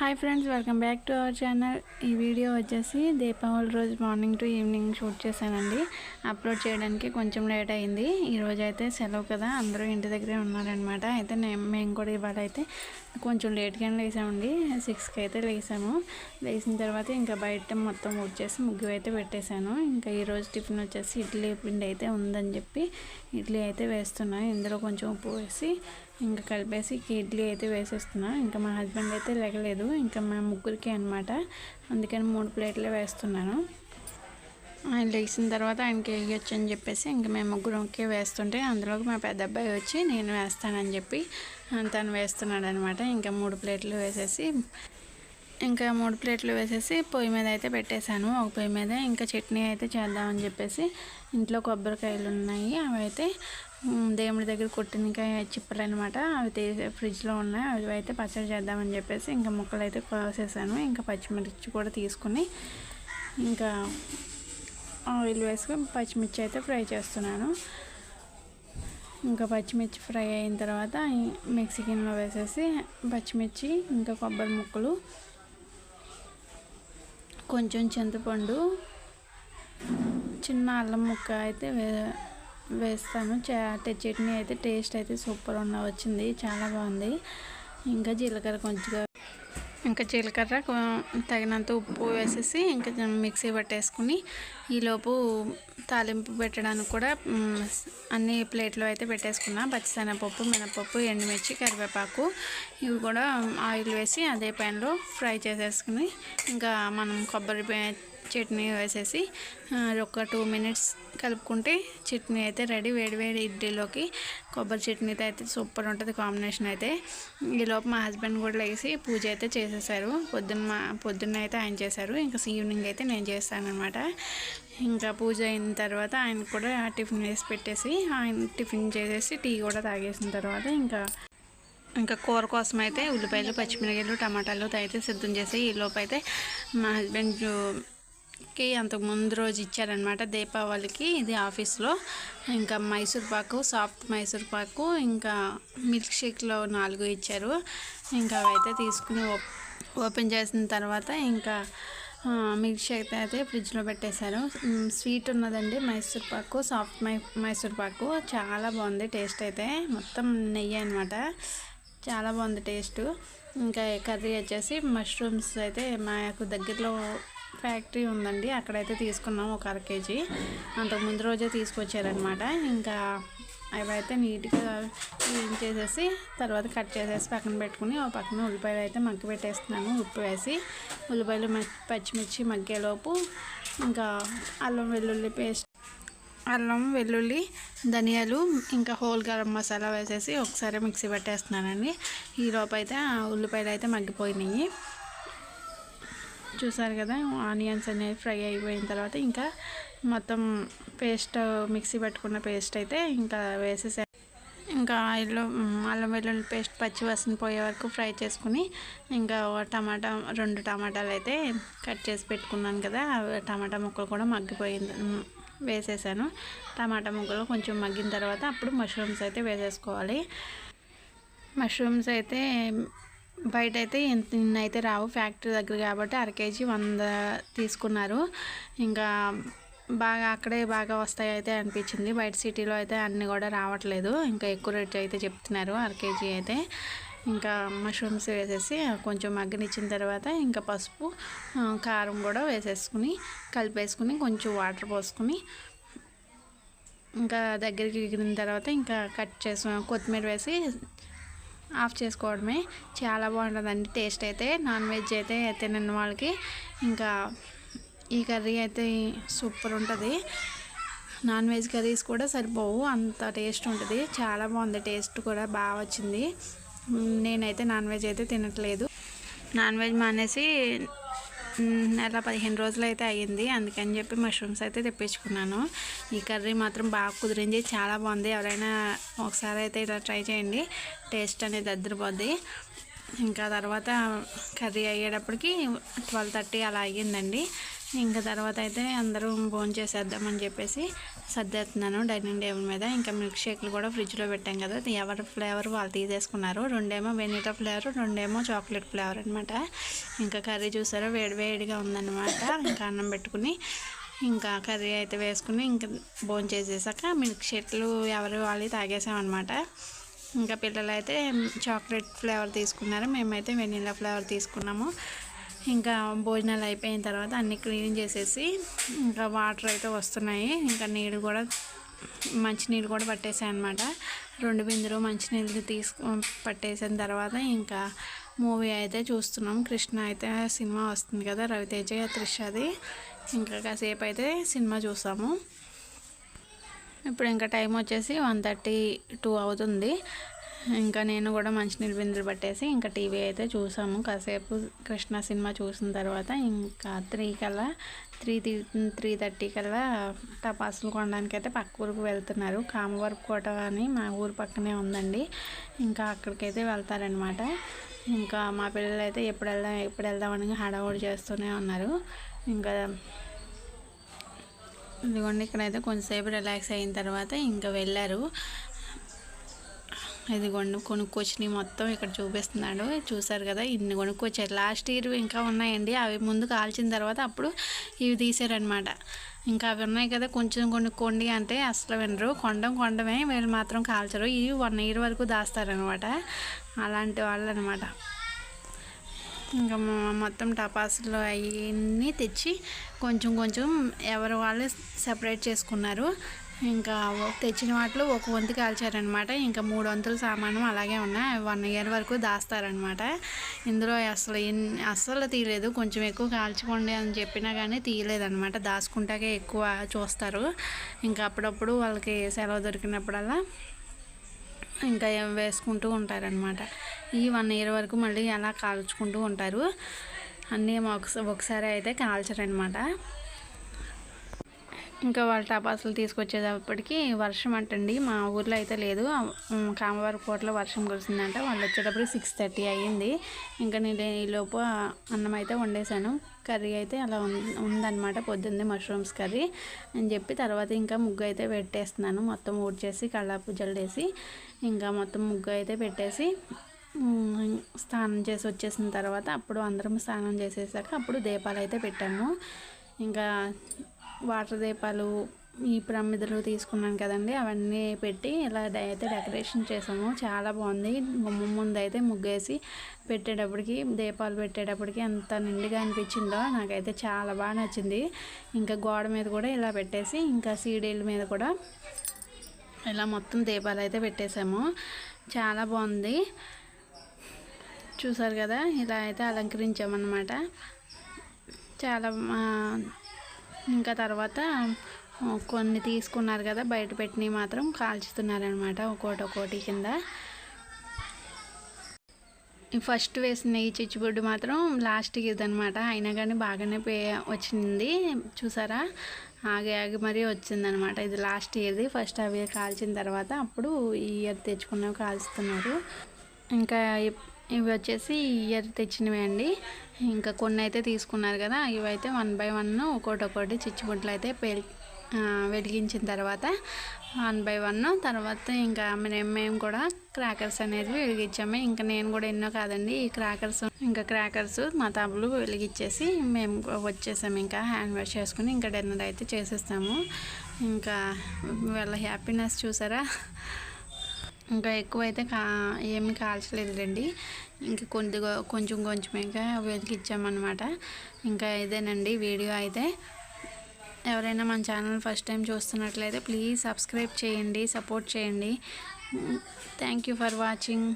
Hi friends welcome back to our channel. ఈ video వచ్చేసి దీపావళి రోజు మార్నింగ్ టు ఈవినింగ్ షూట్ చేశానండి. అప్లోడ్ చేయడానికి కొంచెం లేట్ అయింది. ఈరోజు అయితే సెలవు కదా అందరూ ఇంటి దగ్గరే ఉన్నారనమాట అయితే నేను మేము కూడా ఇవాళ అయితే కొంచెం లేట్గానే లేసామండి. సిక్స్కి అయితే లేసాము. లేచిన తర్వాత ఇంకా బయట మొత్తం వచ్చేసి ముగ్గు అయితే పెట్టేశాను. ఇంకా ఈరోజు టిఫిన్ వచ్చేసి ఇడ్లీ పిండి అయితే ఉందని చెప్పి ఇడ్లీ అయితే వేస్తున్నాను ఇందులో కొంచెం ఉప్పు వేసి ఇంకా కలిపేసి ఇడ్లీ అయితే వేసేస్తున్నా. ఇంకా మా హస్బెండ్ అయితే లెగలేదు. ఇంకా మా ముగ్గురికి అనమాట అందుకని మూడు ప్లేట్లు వేస్తున్నాను. ఆయన లేచిన తర్వాత ఆయనకి వేయొచ్చు అని చెప్పేసి ఇంకా మేము ముగ్గురికి వేస్తుంటే అందులోకి మా పెద్ద అబ్బాయి వచ్చి నేను వేస్తానని చెప్పి తను వేస్తున్నాడు అనమాట ఇంకా మూడు ప్లేట్లు వేసేసి ఇంకా మూడు ప్లేట్లు వేసేసి పొయ్యి మీద అయితే పెట్టేశాను. ఒక పొయ్యి మీద ఇంకా చట్నీ అయితే చేద్దామని చెప్పేసి ఇంట్లో కొబ్బరికాయలు ఉన్నాయి అవి అయితే దేవుడి దగ్గర కొట్టినకాయ చిప్పలు అనమాట అవి తీసి ఫ్రిడ్జ్లో ఉన్నాయి. అవి అయితే పచ్చడి చేద్దామని చెప్పేసి ఇంకా ముక్కలు అయితే కోసేసాను. ఇంకా పచ్చిమిర్చి కూడా తీసుకుని ఇంకా ఆయిల్ వేసుకొని పచ్చిమిర్చి అయితే ఫ్రై చేస్తున్నాను. ఇంకా పచ్చిమిర్చి ఫ్రై అయిన తర్వాత మిక్సీ గిన్నెలో వేసేసి పచ్చిమిర్చి ఇంకా కొబ్బరి ముక్కలు కొంచెం చింతపండు చిన్న అల్లం ముక్క అయితే వేస్తాను వేస్తాను చట్నీ అయితే టేస్ట్ అయితే సూపర్ ఉన్న వచ్చింది. చాలా బాగుంది. ఇంకా జీలకర్ర కొంచెం ఇంకా జీలకర్ర తగినంత ఉప్పు వేసేసి ఇంకా మిక్సీ పట్టేసుకుని ఈలోపు తాలింపు పెట్టడానికి కూడా అన్ని ప్లేట్లో అయితే పెట్టేసుకున్నా. పచ్చిసెనపప్పు మినపప్పు ఎండుమిర్చి కరివేపాకు ఇవి కూడా ఆయిల్ వేసి అదే ప్యాన్లో ఫ్రై చేసేసుకుని ఇంకా మనం కొబ్బరి చట్నీ వేసేసి ఒక టూ మినిట్స్ కలుపుకుంటే చట్నీ అయితే రెడీ. వేడి వేడి ఇడ్లీలోకి కొబ్బరి చట్నీతో అయితే సూపర్ ఉంటుంది కాంబినేషన్ అయితే. ఈలోపు మా హస్బెండ్ కూడా లేచి పూజ అయితే చేసేసారు. పొద్దున్న మా పొద్దున్న అయితే ఆయన చేశారు. ఇంకా ఈవినింగ్ అయితే నేను చేస్తానమాట ఇంకా పూజ అయిన తర్వాత ఆయన కూడా టిఫిన్ వేసి పెట్టేసి ఆయన టిఫిన్ చేసేసి టీ కూడా తాగేసిన తర్వాత ఇంకా ఇంకా కూర కోసం అయితే ఉల్లిపాయలు పచ్చిమిరకాయలు టమాటాలు అయితే సిద్ధం చేసి ఈలోపు అయితే మా హస్బెండ్ కి అంతకు ముందు రోజు ఇచ్చారనమాట దీపావళికి. ఇది ఆఫీస్లో. ఇంకా మైసూర్ పాకు సాఫ్ట్ మైసూర్ పాకు ఇంకా మిల్క్ షేక్లో నాలుగు ఇచ్చారు. ఇంకా అవైతే తీసుకుని ఓపెన్ చేసిన తర్వాత ఇంకా మిల్క్ షేక్ అయితే ఫ్రిడ్జ్లో పెట్టేశారు. స్వీట్ ఉన్నదండి మైసూర్ పాకు సాఫ్ట్ మై మైసూర్ పాకు. చాలా బాగుంది టేస్ట్ అయితే. మొత్తం నెయ్యి అనమాట చాలా బాగుంది టేస్ట్. ఇంకా కర్రీ వచ్చేసి మష్రూమ్స్ అయితే మాకు దగ్గరలో ఫ్యాక్టరీ ఉందండి. అక్కడైతే తీసుకున్నాం ఒక అర కేజీ. అంతకు ముందు రోజే తీసుకొచ్చారనమాట ఇంకా అవి అయితే నీట్గా క్లీన్ చేసేసి తర్వాత కట్ చేసేసి పక్కన పెట్టుకుని ఓ పక్కన ఉల్లిపాయలు అయితే మగ్గి పెట్టేస్తున్నాను. ఉప్పు వేసి ఉల్లిపాయలు పచ్చిమిర్చి మగ్గేలోపు ఇంకా అల్లం వెల్లుల్లి పేస్ట్ అల్లం వెల్లుల్లి ధనియాలు ఇంకా హోల్ గరం మసాలా వేసేసి ఒకసారి మిక్సీ పెట్టేస్తున్నానండి. ఈలోపు అయితే ఉల్లిపాయలు అయితే మగ్గిపోయినాయి. చూసారు కదా ఆనియన్స్ అనేవి ఫ్రై అయిపోయిన తర్వాత ఇంకా మొత్తం పేస్ట్ మిక్సీ పెట్టుకున్న పేస్ట్ అయితే ఇంకా వేసేసాను ఇంకా ఆయిల్లో అల్లం వెల్లుల్లి పేస్ట్ పచ్చి వసన పోయే వరకు ఫ్రై చేసుకుని ఇంకా టమాటా రెండు టమాటాలు అయితే కట్ చేసి పెట్టుకున్నాను కదా టమాటా ముక్కలు కూడా మగ్గిపోయింది వేసేసాను. టమాటా ముక్కలు కొంచెం మగ్గిన తర్వాత అప్పుడు మష్రూమ్స్ అయితే వేసేసుకోవాలి. మష్రూమ్స్ అయితే బయట అయితే నిన్న అయితే రావు ఫ్యాక్టరీ దగ్గర కాబట్టి అర కేజీ వంద తీసుకున్నారు. ఇంకా బాగా అక్కడే బాగా వస్తాయి అయితే అనిపించింది. బయట సిటీలో అయితే అన్నీ కూడా రావట్లేదు. ఇంకా ఎక్కువ రేట్ అయితే చెప్తున్నారు అర కేజీ అయితే. ఇంకా మష్రూమ్స్ వేసేసి కొంచెం మగ్గనిచ్చిన తర్వాత ఇంకా పసుపు కారం కూడా వేసేసుకుని కలిపేసుకుని కొంచెం వాటర్ పోసుకుని ఇంకా దగ్గరికి ఎగిరిన తర్వాత ఇంకా కట్ చేసు కొత్తిమీర వేసి ఆఫ్ చేసుకోవడమే. చాలా బాగుంటుందండి. టేస్ట్ అయితే. నాన్ వెజ్ అయితే తినని వాళ్ళకి. ఇంకా ఈ కర్రీ అయితే సూపర్ ఉంటుంది. నాన్ వెజ్ కర్రీస్ కూడా సరిపోవు. అంత టేస్ట్ ఉంటుంది. చాలా బాగుంది. టేస్ట్ కూడా బాగా వచ్చింది. నేనైతే నాన్ వెజ్ అయితే తినట్లేదు. నాన్ వెజ్ మానేసి నెల పదిహేను రోజులు అయితే అయ్యింది. అందుకని చెప్పి మష్రూమ్స్ అయితే తెప్పించుకున్నాను. ఈ కర్రీ మాత్రం బాగా కుదిరింది. చాలా బాగుంది. ఎవరైనా ఒకసారి అయితే ఇలా ట్రై చేయండి. టేస్ట్ అనేది అద్దరిపోద్ది. ఇంకా తర్వాత కర్రీ అయ్యేటప్పటికి ట్వెల్వ్ థర్టీ అలా అయ్యిందండి. ఇంకా తర్వాత అయితే అందరూ భోజనం చేసేద్దామని చెప్పేసి సర్దేస్తున్నాను డైనింగ్ టేబుల్ మీద. ఇంకా మిల్క్ షేక్లు కూడా ఫ్రిడ్జ్లో పెట్టాం కదా ఎవరి ఫ్లేవర్ వాళ్ళు తీసేసుకున్నారు. రెండేమో వెనీటా ఫ్లేవర్ రెండేమో చాక్లెట్ ఫ్లేవర్ అనమాట ఇంకా కర్రీ చూసారో వేడివేడిగా ఉందన్నమాట. ఇంకా అన్నం పెట్టుకుని ఇంకా కర్రీ అయితే వేసుకుని ఇంకా భోజనం చేసేసాక మిల్క్ షేక్లు ఎవరు వాళ్ళు తాగేసామన్నమాట. ఇంకా పిల్లలు అయితే చాక్లెట్ ఫ్లేవర్ తీసుకున్నారు మేమైతే వెనీలా ఫ్లేవర్ తీసుకున్నాము. ఇంకా భోజనాలు అయిపోయిన తర్వాత అన్ని క్లీన్ చేసేసి ఇంకా వాటర్ అయితే వస్తున్నాయి. ఇంకా నీళ్ళు కూడా మంచినీళ్ళు కూడా పట్టేసాయి అనమాట రెండు బిందులు మంచినీళ్ళు తీసుకు పట్టేసిన తర్వాత ఇంకా మూవీ అయితే చూస్తున్నాం. కృష్ణ అయితే సినిమా వస్తుంది కదా రవితేజ త్రిషది. ఇంకా కాసేపు అయితే సినిమా చూసాము. ఇప్పుడు ఇంకా టైం వచ్చేసి వన్ థర్టీ టూ అవుతుంది. ఇంకా నేను కూడా మంచినీళ్ళు బిందులు పట్టేసి ఇంకా టీవీ అయితే చూసాము. కాసేపు కృష్ణ సినిమా చూసిన తర్వాత ఇంకా త్రీ కల్లా త్రీ త్రీ థర్టీ కల్లా టపాసులు కొనడానికి అయితే పక్క ఊరికి వెళ్తున్నారు. కామవరపు కోట అని మా ఊరు పక్కనే ఉందండి. ఇంకా అక్కడికైతే వెళ్తారనమాట ఇంకా మా పిల్లలు అయితే ఎప్పుడు వెళ్దాం ఎప్పుడు వెళ్దామని హడావుడి చేస్తూనే ఉన్నారు. ఇంకా ఇదిగోండి ఇక్కడైతే కొంచెంసేపు రిలాక్స్ అయిన తర్వాత ఇంకా వెళ్ళారు. ఇదిగోండి కొనుక్కొచ్చినవి మొత్తం ఇక్కడ చూపిస్తున్నాడు. చూసారు కదా ఇన్ని కొనుక్కొచ్చారు. లాస్ట్ ఇయర్ ఇంకా ఉన్నాయండి. అవి ముందు కాల్చిన తర్వాత అప్పుడు ఇవి తీసారనమాట ఇంకా అవి ఉన్నాయి కదా కొంచెం కొనుక్కోండి అంటే అసలు వినరు. కొండం కొండమే వీళ్ళు మాత్రం కాల్చరు. ఇవి వన్ ఇయర్ వరకు దాస్తారనమాట అలాంటి వాళ్ళు అనమాట ఇంకా మొత్తం టపాసులు అవన్నీ తెచ్చి కొంచెం కొంచెం ఎవరు వాళ్ళు సెపరేట్ చేసుకున్నారు. ఇంకా తెచ్చిన వాటిలో ఒక వంతు కాల్చారనమాట. ఇంకా మూడు వంతుల సామాను అలాగే ఉన్నాయి వన్ ఇయర్ వరకు దాస్తారనమాట. ఇందులో అసలు అస్సలు తీయలేదు. కొంచెం ఎక్కువ కాల్చుకోండి అని చెప్పినా కానీ తీయలేదనమాట. దాచుకుంటాకే ఎక్కువ చూస్తారు. ఇంకా అప్పుడప్పుడు వాళ్ళకి సెలవు దొరికినప్పుడల్లా ఇంకా వేసుకుంటూ ఉంటారనమాట. ఈ వన్ ఇయర్ వరకు మళ్ళీ అలా కాల్చుకుంటూ ఉంటారు. అన్నీ ఒకసారి అయితే కాల్చరనమాట. ఇంకా వాళ్ళ టపాసులు తీసుకొచ్చేటప్పటికి వర్షం అంటండి. మా ఊర్లో అయితే లేదు. కామవారి కోటలో వర్షం కురిసిందంట. వాళ్ళు వచ్చేటప్పటికి సిక్స్ థర్టీ అయ్యింది. ఇంకా నేను ఈలోపు అన్నం అయితే వండేసాను కర్రీ అయితే అలా ఉందన్నమాట. పొద్దున్నే మష్రూమ్స్ కర్రీ అని చెప్పి తర్వాత ఇంకా ముగ్గు అయితే పెట్టేస్తున్నాను. మొత్తం ఊడ్చేసి కళ్ళాపు జల్లేసి ఇంకా మొత్తం ముగ్గు అయితే పెట్టేసి స్నానం చేసి వచ్చేసిన తర్వాత అప్పుడు అందరం స్నానం చేసేసాక అప్పుడు దీపాలు అయితే పెట్టాము. ఇంకా వాటర్ దీపాలు ఈ ప్రమిదలు తీసుకున్నాను కదండి. అవన్నీ పెట్టి ఇలా అయితే డెకరేషన్ చేసాము. చాలా బాగుంది. గుమ్మ ముందు అయితే ముగ్గేసి పెట్టేటప్పటికి దీపాలు పెట్టేటప్పటికి ఎంత నిండుగా అనిపించిందో నాకైతే చాలా బాగా నచ్చింది. ఇంకా గోడ మీద కూడా ఇలా పెట్టేసి ఇంకా సీడీల మీద కూడా ఇలా మొత్తం దీపాలు అయితే పెట్టేశాము చాలా బాగుంది. చూసారు కదా ఇలా అయితే అలంకరించామన్నమాట. చాలా ఇంకా తర్వాత కొన్ని తీసుకున్నారు కదా బయట పెట్టినవి మాత్రం కాల్చుతున్నారనమాట ఒక్కోటి ఒక్కోటి కింద. ఫస్ట్ వేసిన ఈ చిచ్చుబుడ్డు మాత్రం లాస్ట్కి ఇదనమాట అయినా కానీ బాగానే పే వచ్చింది. చూసారా? ఆగి ఆగి మరీ వచ్చిందనమాట ఇది లాస్ట్ ఇయర్ది ఫస్ట్ అవి కాల్చిన తర్వాత అప్పుడు ఈ ఇయర్ తెచ్చుకున్నవి కాల్చుతున్నారు. ఇంకా ఇవి వచ్చేసి ఇయర్ తెచ్చినవి అండి. ఇంకా కొన్ని అయితే తీసుకున్నారు కదా ఇవైతే వన్ బై వన్ ఒకటి ఒకటి చిచ్చుబుట్లు అయితే పెరి వెలిగించిన తర్వాత వన్ బై వన్. తర్వాత ఇంకా మేము కూడా క్రాకర్స్ అనేది వెలిగించాము. ఇంకా నేను కూడా ఎన్నో కాదండి ఈ క్రాకర్స్ ఇంకా క్రాకర్స్ మా తబులు వెలిగించేసి మేము వచ్చేసాము. ఇంకా హ్యాండ్ వాష్ చేసుకుని ఇంకా డిన్నర్ అయితే చేసేస్తాము. ఇంకా వాళ్ళ హ్యాపీనెస్ చూసారా? ఇంకా ఎక్కువైతే కా ఏమి కాల్చలేదులేండి. ఇంకా కొద్దిగా కొంచెం కొంచెం ఇంకా వెతికిచ్చామన్నమాట ఇంకా ఇదేనండి వీడియో అయితే. ఎవరైనా మన ఛానల్ ఫస్ట్ టైం చూస్తున్నట్లయితే ప్లీజ్ సబ్స్క్రైబ్ చేయండి సపోర్ట్ చేయండి. Thank you for watching.